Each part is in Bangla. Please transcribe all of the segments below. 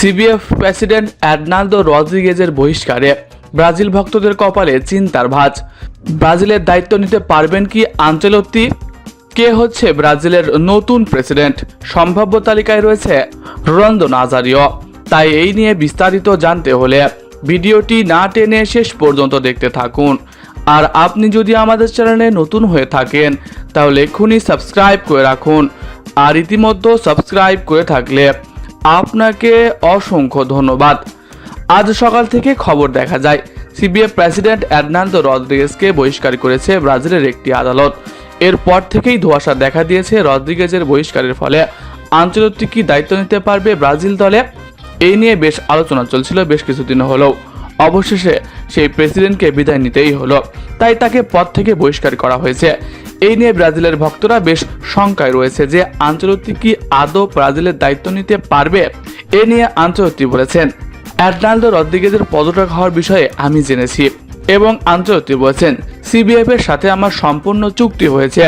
সিবিএফ প্রেসিডেন্ট অ্যাডনালদো রদ্রিগেজের বহিষ্কারে। ব্রাজিল ভক্তদের কপালে চিন্তার ভাঁজ। ব্রাজিলের দায়িত্ব নিতে পারবেন কি আঞ্চলত্তি? কে হচ্ছে ব্রাজিলের নতুন প্রেসিডেন্ট? সম্ভাব্য তালিকায় রয়েছে রোনালদো নাজারিও। তাই এই নিয়ে বিস্তারিত জানতে হলে ভিডিওটি না টেনে শেষ পর্যন্ত দেখতে থাকুন। আর আপনি যদি আমাদের চ্যানেলে নতুন হয়ে থাকেন, তাহলে এক্ষুনি সাবস্ক্রাইব করে রাখুন। আর ইতিমধ্যে সাবস্ক্রাইব করে থাকলে আপনাকে অসংখ্য ধন্যবাদ। আজ সকাল থেকে খবর দেখা যায় সিবিএফ প্রেসিডেন্ট অ্যাডনান্দো রদ্রিগেজকে বহিষ্কার করেছে ব্রাজিলের একটি আদালত। এরপর থেকেই ধোঁয়াশা দেখা দিয়েছে রদ্রিগেজের বহিষ্কারের ফলে। আঞ্চলিক কি দায়িত্ব নিতে পারবে ব্রাজিল দলে? এই নিয়ে বেশ আলোচনা চলছিল বেশ কিছুদিন হলেও। অবশেষে সেই প্রেসিডেন্টকে বিদায় নিতেই হলো। তাই তাকে পদ থেকে বহিষ্কার করা হয়েছে। এই নিয়ে ব্রাজিলের ভক্তরা বেশ শঙ্কায় রয়েছে যে আঞ্চলিক কি আদৌ ব্রাজিলের দায়িত্ব নিতে পারবে? এ নিয়ে আঞ্চলিক বলেছেন, অ্যাডনাল্ডো রদ্রিগেজের পদত্যাগ হওয়ার বিষয়ে আমি জেনেছি এবং আঞ্চলিক বলেছেন, সিবিএফ এর সাথে আমার সম্পূর্ণ চুক্তি হয়েছে।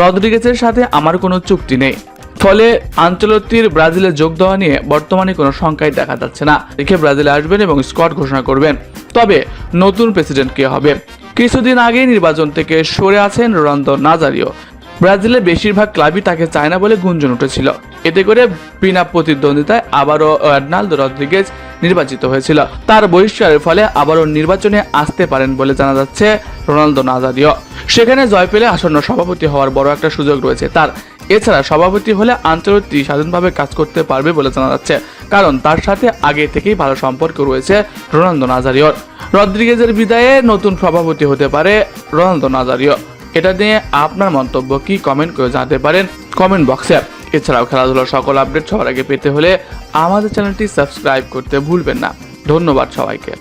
রদ্রিগেজের সাথে আমার কোনো চুক্তি নেই। ফলে আঞ্চলতির ব্রাজিলে যোগ দেওয়া নিয়ে বর্তমানে কোনো সংখ্যাই দেখা যাচ্ছে না। দেখে ব্রাজিলে আসবেন এবং স্কট ঘোষণা করবেন। তবে নতুন প্রেসিডেন্ট কে হবে? কিছুদিন আগেই নির্বাচন থেকে সরে আছেন রোনালদো নাজারিও। ব্রাজিলের বেশিরভাগ ক্লাবই তাকে চায় না বলে গুঞ্জন উঠেছিল। এতে করে বিনা প্রতিদ্বন্দ্বিতায় আবারও আর্নাল্ডো রদ্রিগেজ নির্বাচিত হয়েছিল। তার বহিষ্কারের ফলে আবারও নির্বাচনে আসতে পারেন বলে জানা যাচ্ছে রোনালদো নাজারিও। সেখানে জয় পেলে আসন্ন সভাপতি হওয়ার বড় একটা সুযোগ রয়েছে তার। এছাড়া সভাপতি হলে আন্তর্জাতিক স্বাধীনভাবে কাজ করতে পারবে বলে জানা যাচ্ছে। কারণ তার সাথে আগে থেকেই ভালো সম্পর্ক রয়েছে রোনালদো নাজারিওর। রদ্রিগেজের বিদায়ে নতুন সভাপতি হতে পারে রোনালদো নাজারিও। এটা নিয়ে আপনার মন্তব্য কি কমেন্ট করে জানাতে পারেন কমেন্ট বক্সে। এছাড়াও খেলাধুলার সকল আপডেট সবার আগে পেতে হলে আমাদের চ্যানেলটি সাবস্ক্রাইব করতে ভুলবেন না। ধন্যবাদ সবাইকে।